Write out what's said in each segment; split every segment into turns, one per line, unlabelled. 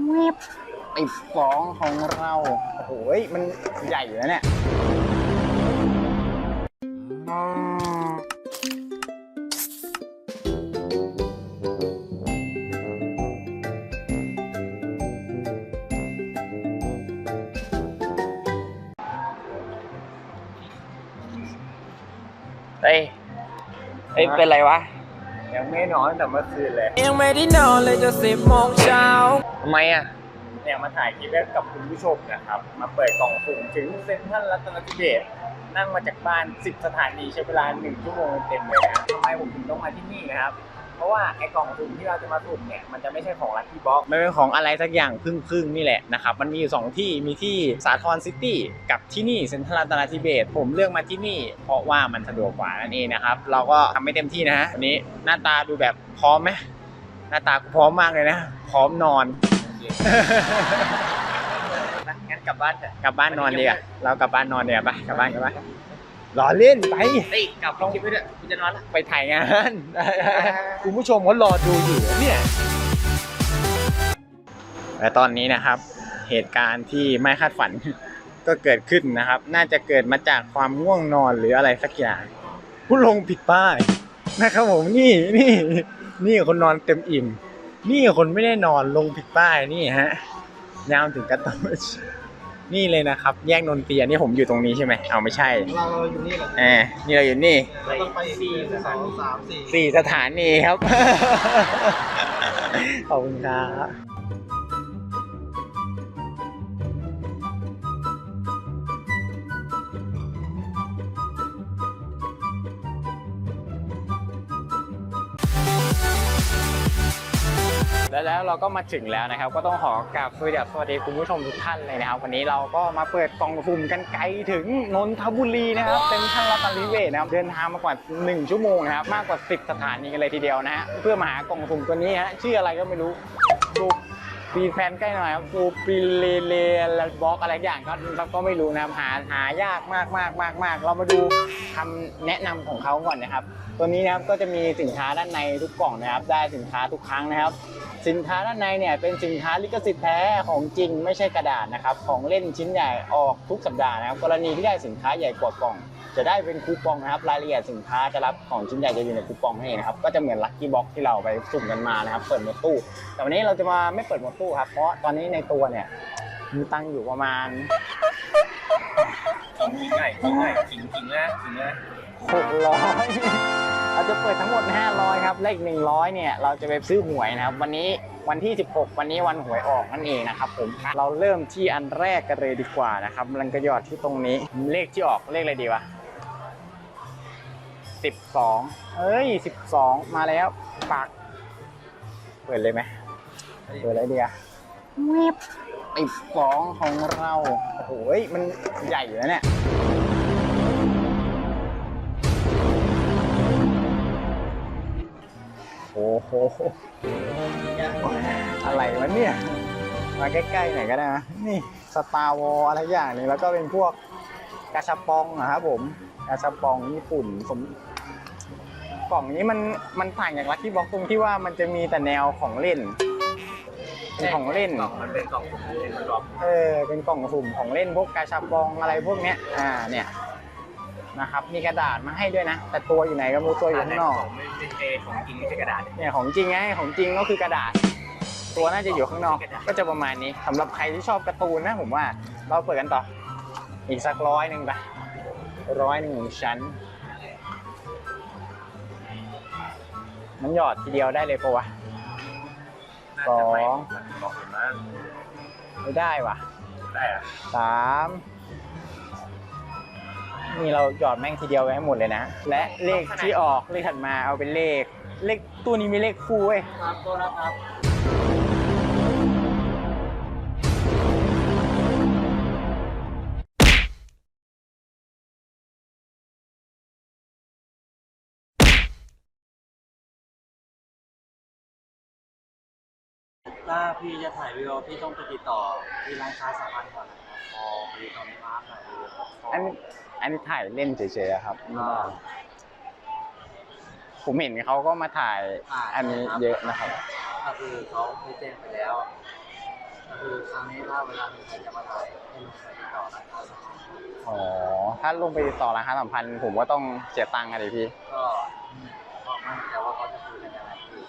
เวบไอ้ฟองของเราโอ้โหมันใหญ่อยู่นะเนี่ย
เฮ้ยเฮ้ยเป็นไรวะ
ยังไม่นอนตั้งแต่เมื่อคืนเลย
ยังไม่ได้นอนเลยจะสิบโมงเช้า
ทำไมอะ
เนี่ยมาถ่ายคลิปให้กับคุณผู้ชมนะครับ มาเปิดกล่องสุ่มถึงเซ็นทรัลรัตนทิเบศนั่งมาจากบ้าน 10 สถานีใช้เวลา 1 ชั่วโมงเต็มเลยนะทำไมผมถึงต้องมาที่นี่นะครับ เพราะว่าไอ้กล่องสุ่มที่เราจะมาสุ่มเนี่ยมันจะไม่ใช่ของลั c กี้บ็อกมันเป็นของอะไรสักอย่างครึ่งๆนี่แหละนะครับมันมีอยู่สองที่มีที่สาทรซิตี้กับที่นี่เซ็นทรัลรัตนทิเบศผมเลือกมาที่นี่ เพราะว่ามันสะดวกกว่านั่นเองนะครับ เราก็ทำไม่เต็มที่นะฮะวันนี้หน้าตาดูแบบพร้อมไหมหน้าตากูพร้อมมากเลยนะ พร้อมนอน
งั้นกลับบ้านเถอะ
กลับบ้านนอนดีกว่าเรากลับบ้านนอนดีกว่าไปกลับบ้านกลับบ้านรอเล่นไป
เฮ้ยกลับลงคลิปไปเถอะกูจะนอนละ
ไปถ่ายงานคุณผู้ชมเขารอดูอยู่เนี่ยและตอนนี้นะครับ เหตุการณ์ที่ไม่คาดฝันก็เกิดขึ้นนะครับ น่าจะเกิดมาจากความง่วงนอนหรืออะไรสักอย่างผู้ลงผิดป้ายนะครับผมนี่นี่นี่คนนอนเต็มอิ่ม นี่คนไม่ได้นอนลงผิดป้ายนี่ฮะยาวถึงกระตุ้น นี่เลยนะครับ แยกนนทรีย์อันนี้ผมอยู่ตรงนี้ใช่ไหมเอาไม่ใช่
เราอยู่นี่แหละ
แหมนี่เราอยู่นี่
เราต้องไปสี่สองสามสี่
สี่สถานีครับ ขอบคุณครับ แล้วแล้วเราก็มาถึงแล้วนะครับ ก็ต้องขอกราบสวัสดีสวัสดีคุณผู้ชมทุกท่านเลยนะครับ วันนี้เราก็มาเปิดกล่องสุ่มกันไกลถึงนนทบุรีนะครับเป็นทางรัตนริเวศนะครับเดินทางมากว่า 1 ชั่วโมงนะครับมากกว่า 10 สถานีกันเลยทีเดียวนะฮะเพื่อมาหากล่องสุ่มตัวนี้ฮะชื่ออะไรก็ไม่รู้ดูปีแฟนใกล้หน่อยครับดูปีเลเลลบล็อกอะไรอย่างก็เราก็ไม่รู้นะครับหาหายากมากมากมากมากเรามาดูคำแนะนำของเขาก่อนนะครับ ตัวนี้นะครับก็จะมีสินค้าด้านในทุกกล่องนะครับ ได้สินค้าทุกครั้งนะครับ สินค้าด้านในเนี่ยเป็นสินค้าลิขสิทธิ์แท้ของจริงไม่ใช่กระดาษนะครับของเล่นชิ้นใหญ่ออกทุกสัปดาห์นะครับกรณีที่ได้สินค้าใหญ่กว่ากล่อง จะได้เป็นคูปองนะครับรายละเอียดสินค้าจะรับของชิ้นใหญ่จะอยู่ในคูปองให้นะครับก็จะเหมือนลัคกี้บ็อกที่เราไปสุ่มกันมานะครับเปิดหมดตู้ แต่วันนี้เราจะมาไม่เปิดหมดตู้ครับเพราะตอนนี้ในตัวเนี่ยมีตังค์อยู่ประมาณ
จริงง่ายจริงง่ายจริงจริงนะจริงนะ
600 เราจะเปิดทั้งหมด 500 ครับเลข100 เนี่ย เราจะไปซื้อหวยนะครับ วันนี้วันที่ 16 วันนี้วันหวยออกนั่นเองนะครับผม เราเริ่มที่อันแรกกันเลยดีกว่านะครับมันก็หยอดที่ตรงนี้ เลขที่ออกเลขอะไรดีวะ 12 เอ้ย 12 มาแล้วปากเปิดเลยไหมเปิดอะไรดีอะเวบไอ้ฟองของเรา โอ้โหยมันใหญ่อยู่นะเนี่ย โอ้โห อะไรวะเนี่ย มาใกล้ๆหน่อยก็ได้นะ นี่สตาร์วอลอะไรอย่างหนึงแล้วก็เป็นพวกกาชาปองนะครับผมกาชาปองญี่ปุ่นผมกล่องนี้มันมันต่างจากลัคกี้บ็อกตรงที่ว่ามันจะมีแต่แนวของเล่นเป็นของเล่น
กล่องมันเป็นกล่องสุ่มเล่นมันรอบ
เออเป็นกล่องสุ่มของเล่นพวกกาชาปองอะไรพวกเนี้ย อ่าเนี่ย นะครับ มีกระดาษมาให้ด้วยนะ แต่ตัวอยู่ไหนก็ไม่รู้ตัวอยู่ข้างนอก
ของไม่เป็นเอของจริงไม่ใช่กระดาษ
เนี่ยของจริงไงของจริงก็คือกระดาษ ตัวน่าจะอยู่ข้างนอกก็จะประมาณนี้สำหรับใครที่ชอบการ์ตูนนะผมว่าเราเปิดกันต่อ อีกสักร้อยหนึ่งไปร้อยหนึ่งของฉันมันหยอดทีเดียวได้เลยปะวะ
น่าจะไม่
สอง
มันบอกเห็นมั้ง
ไม่ได้ว่ะ
ได้อะ
สาม นี่เราหยอดแม่งทีเดียวไปให้หมดเลยนะ และเลขที่ออกเลขถัดมาเอาเป็นเลข เลขตู้นี้มีเลขคู่เว้ย
ครับตัวล้วครับ
ถ้าพี่จะถ่ายวิดีโอพี่ต้องไปติดต่อที่ร้านค้าสาพันก่อนนะ อพอดีตอนนี้ร้านถ่ายวิดีโอ
อันนี้อันนี้ถ่ายเล่นเฉยๆอะครับ
อ่า
ผมเห็นเขาก็มาถ่าย
อ่า
อันนี้เยอะนะครับ
ก็คือเขาไม่แจ้งไปแล้วอนนี้ถ้าเวลามีใครจะมาถ่ายให้ลงไปติดต่อร้านค้าสัมพันธ์
อ๋อถ้าลงไปติดต่อร้านค้าสัมพันธ์ผมก็ต้องเสียตังค์อะดิพี่
ก็ก็ไม่แน่ใจว่าเขาจะคุยกันยังไงคือ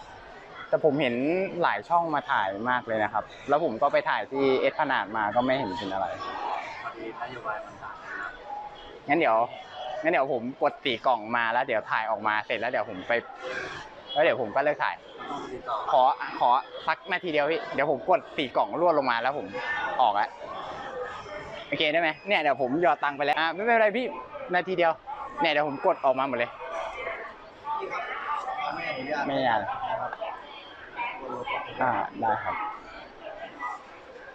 แต่ผมเห็นหลายช่องมาถ่ายมากเลยนะครับ แล้วผมก็ไปถ่ายที่เอสพนาดมาก็ไม่เห็นเป็นอะไร
งั้น
เดี๋ยวงั้นเดี๋ยวผมกดตีกล่องมาแล้วเดี๋ยวถ่ายออกมาเสร็จแล้วเดี๋ยวผมไปแล้วเดี๋ยวผมก็เลิกถ่าย ขอขอสักนาทีเดียวพี่เดี๋ยวผมกดตีกล่องรั่วลงมาแล้วผมออกแล้วโอเคได้ไหมเนี่ยเดี๋ยวผมหยอดตังค์ไปแล้วอ่าไม่เป็นไรพี่นาทีเดียวเนี่ยเดี๋ยวผมกดออกมาหมดเลย
ไม่อนุญาต
ไม่ อนุญาต
นะครับ
อ่า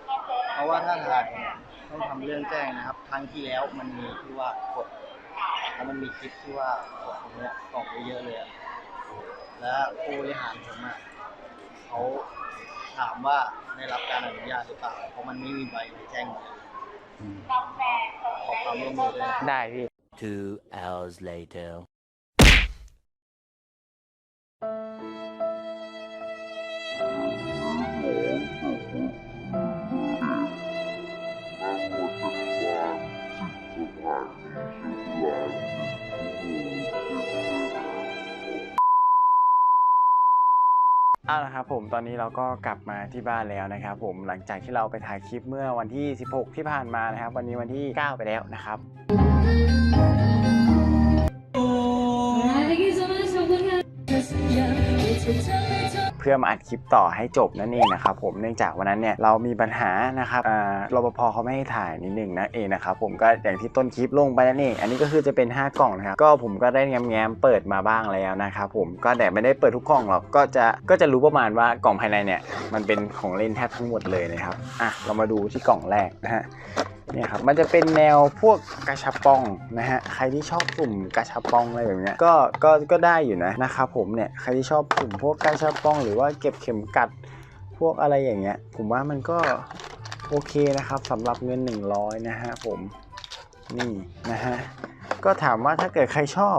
ได้ครับ
เพราะว่าถ้าถ่ายต้องทำเรื่องแจ้งนะครับ ครั้งที่แล้วมันมีที่ว่ากดแล้วมันมีคลิปที่ว่ากดตรงเนี้ยกล่องเยอะๆเลยอะแล้วผู้บริหารผมอะเขาถามว่าได้รับการอนุญาตหรือเปล่าเพราะมันไม่มีใบแจ้งมาขอความร่วมมือด้วยนะ
ได้พี่
Two hours later.
เอาละครับผมตอนนี้เราก็กลับมาที่บ้านแล้วนะครับผมหลังจากที่เราไปถ่ายคลิปเมื่อวันที่ 16 ที่ผ่านมานะครับ วันนี้วันที่ 9 ไปแล้วนะครับ พื่อมาอัดคลิปต่อให้จบนั่นเองนะครับผมเนื่องจากวันนั้นเนี่ยเรามีปัญหานะครับอ่ารปภเขาไม่ให้ถ่ายนิดหนึ่งนะเองนะครับผมก็อย่างที่ต้นคลิปลงไปนั่นเองอันนี้ก็คือจะเป็น 5 กล่องนะครับก็ผมก็ได้แง้มๆเปิดมาบ้างแล้วนะครับผมก็แต่ไม่ได้เปิดทุกกล่องหรอกก็จะก็จะรู้ประมาณว่ากล่องภายในเนี่ยมันเป็นของเล่นแทบทั้งหมดเลยนะครับอะเรามาดูที่กล่องแรกนะฮะ เนี่ยครับมันจะเป็นแนวพวกกระชับปองนะฮะใครที่ชอบสุ่มกระชับปองอะไรแบบเนี้ยก็ก็ก็ได้อยู่นะนะครับผมเนี่ยใครที่ชอบสุ่มพวกกระชับปอง หรือว่าเก็บเข็มกัดพวกอะไรอย่างเงี้ย ผมว่ามันก็โอเคนะครับสำหรับเงิน 100 นะฮะผมนี่นะฮะก็ถามว่าถ้าเกิดใครชอบ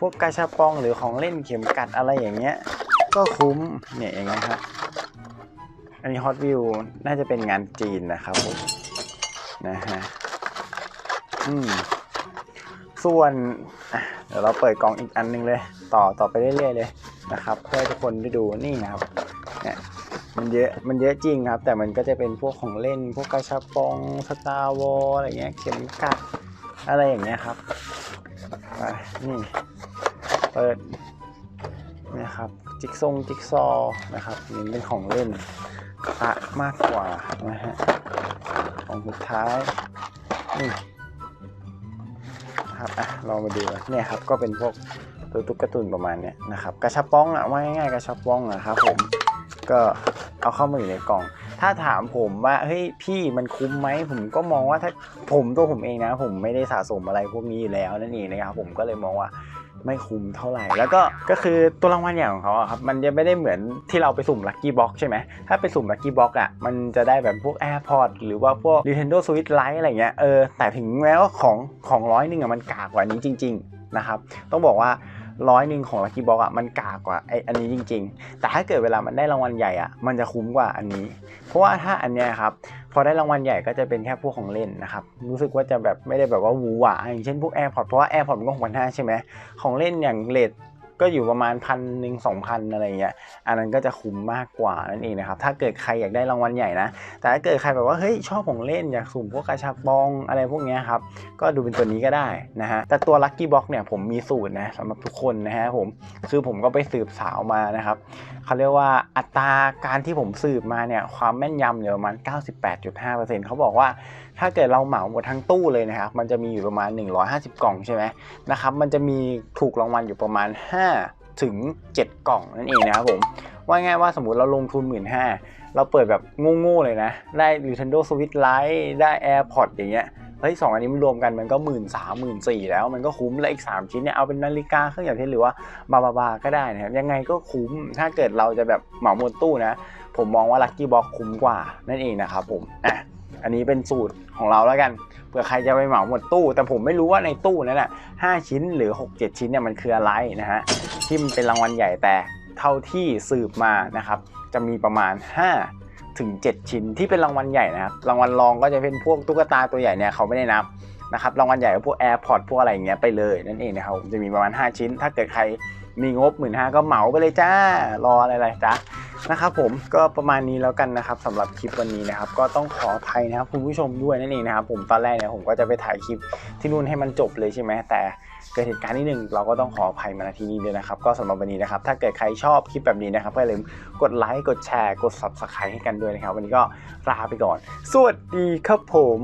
พวกกระชับปองหรือของเล่นเข็มกัดอะไรอย่างเงี้ย ก็คุ้มเนี่ยอย่างเงี้ยครับอันนี้ฮอตวิวน่าจะเป็นงานจีนนะครับผม นะฮะอืมส่วนเดี๋ยวเราเปิดกล่องอีกอันหนึงเลย ต่อต่อไปเรื่อยๆเลยนะครับเพื่อทุกคนได้ดูนี่นะครับเนี่ยมันเยอะมันเยอะจริงครับ แต่มันก็จะเป็นพวกของเล่น พวกกระชับปองสตาร์วอลอะไรเงี้ยเข็มกัดอะไรอย่างเงี้ยครับไปนี่เปิดนี่ยครับจิ๊กซงจิ๊กซอนะครับนี่เป็นของเล่นพระมากกว่านะฮะ องสุดท้ายนี่นะครับอะลองมาดูเนี่ยครับก็เป็นพวกตัวตุ๊กตาตุนประมาณเนี้ยนะครับกระชับป้องอะว่าง่ายๆกระชับป้องนะครับผมก็เอาเข้ามาอยู่ในกล่อง ถ้าถามผมว่าเฮ้ยพี่มันคุ้มไหมผมก็มองว่าถ้าผมตัวผมเองนะ ผมไม่ได้สะสมอะไรพวกนี้อยู่แล้วนั่นเองนะครับผมก็เลยมองว่า ไม่คุ้มเท่าไหร่ แล้วก็ก็คือตัวรางวัลใหญ่ของเขาอะครับมันจะไม่ได้เหมือนที่เราไปสุ่มลัคกี้บ็อกใช่ไหมถ้าไปสุ่มลัคกี้บ็อกอะมันจะได้แบบพวก AirPods หรือว่าพวก Nintendo Switch Lite อะไรเงี้ยเออแต่ถึงแม้ว่าของของร้อยหนึ่งอะมันกากกว่านี้จริง ๆ นะครับ ต้องบอกว่า ร้อยหนึ่งของลัคกี้บ็อกอะมันกากกว่าไออันนี้จริง ๆ แต่ถ้าเกิดเวลามันได้รางวัลใหญ่อะมันจะคุ้มกว่าอันนี้ เพราะว่าถ้าอันเนี้ยครับพอได้รางวัลใหญ่ก็จะเป็นแค่พวกของเล่นนะครับรู้สึกว่าจะแบบไม่ได้แบบว่าวูหวาอย่างเช่นพวก AirPods เพราะว่า AirPods มันก็หกพันห้าใช่ไหมของเล่นอย่างเลด ก็อยู่ประมาณพันหนึ่งสองพันอะไรเงี้ย อันนั้นก็จะคุ้มมากกว่านั่นเองนะครับ ถ้าเกิดใครอยากได้รางวัลใหญ่นะ แต่ถ้าเกิดใครแบบว่าเฮ้ยชอบของเล่นอยากสุ่มพวกกระชับบองอะไรพวกเนี้ยครับ ก็ดูเป็นตัวนี้ก็ได้นะฮะ แต่ตัวลัคกี้บ็อกเนี่ยผมมีสูตรนะสำหรับทุกคนนะฮะผม คือผมก็ไปสืบสาวมานะครับ เขาเรียกว่าอัตราการที่ผมสืบมาเนี่ยความแม่นยำเนี่ยประมาณ 98.5%เขาบอกว่าถ้าเกิดเราเหมาหมดทั้งตู้เลยนะครับ มันจะมีอยู่ประมาณ 150 กล่องใช่ไหมนะครับ มันจะมีถูกรางวัลอยู่ประมาณ 5 ถึง 7 กล่องนั่นเองนะครับผมว่าง่ายว่าสมมติเราลงทุน 1 5ื่นเราเปิดแบบโง่ๆเลยนะ ได้ Nintendo Switch Lite ได้ AirPods อย่างเงี้ย เฮ้ยสองอันนี้มันรวมกันมันก็หมื่นสามหมื่นสี่แล้วมันก็คุ้มแล้วอีก 3 ชิ้นเนี่ยเอาเป็นนาฬิกาเครื่องอย่างที่หรือว่าบาบาบาก็ได้นะครับยังไงก็คุ้มถ้าเกิดเราจะแบบเหมาหมดตู้นะ ผมมองว่า Lucky Box คุ้มกว่านั่นเองนะครับผมอะอันนี้เป็นสูตรของเราแล้วกันเผื่อใครจะไปเหมาหมดตู้ แต่ผมไม่รู้ว่าในตู้นั้นน่ะห้าชิ้นหรือ 6 7 ชิ้นเนี่ยมันคืออะไรนะฮะที่มันเป็นรางวัลใหญ่แต่เท่าที่สืบมานะครับจะมีประมาณ 5 ถึง 7 ชิ้นที่เป็นรางวัลใหญ่นะครับรางวัลรองก็จะเป็นพวกตุ๊กตาตัวใหญ่เนี่ยเขาไม่ได้นับนะครับรางวัลใหญ่ก็พวก AirPod พวกอะไรอย่างเงี้ยไปเลยนั่นเองนะครับจะมีประมาณ 5 ชิ้น ถ้าเกิดใครมีงบหมื่นห้าก็เหมาไปเลยจ้ารออะไรๆจ๊ะ นะครับผมก็ประมาณนี้แล้วกันนะครับสำหรับคลิปวันนี้นะครับ ก็ต้องขออภัยนะครับคุณผู้ชมด้วยนั่นเองนะครับผมตอนแรกเนี่ยผมก็จะไปถ่ายคลิปที่นู่นให้มันจบเลยใช่ไหมแต่เกิดเหตุการณ์นิดนึงเราก็ต้องขออภัยมาณที่นี้ด้วยนะครับ ก็สำหรับวันนี้นะครับ ถ้าเกิดใครชอบคลิปแบบนี้นะครับก็อย่าลืมกดไลค์กดแชร์กด subscribe ให้กันด้วยนะครับ วันนี้ก็ลาไปก่อน สวัสดีครับผม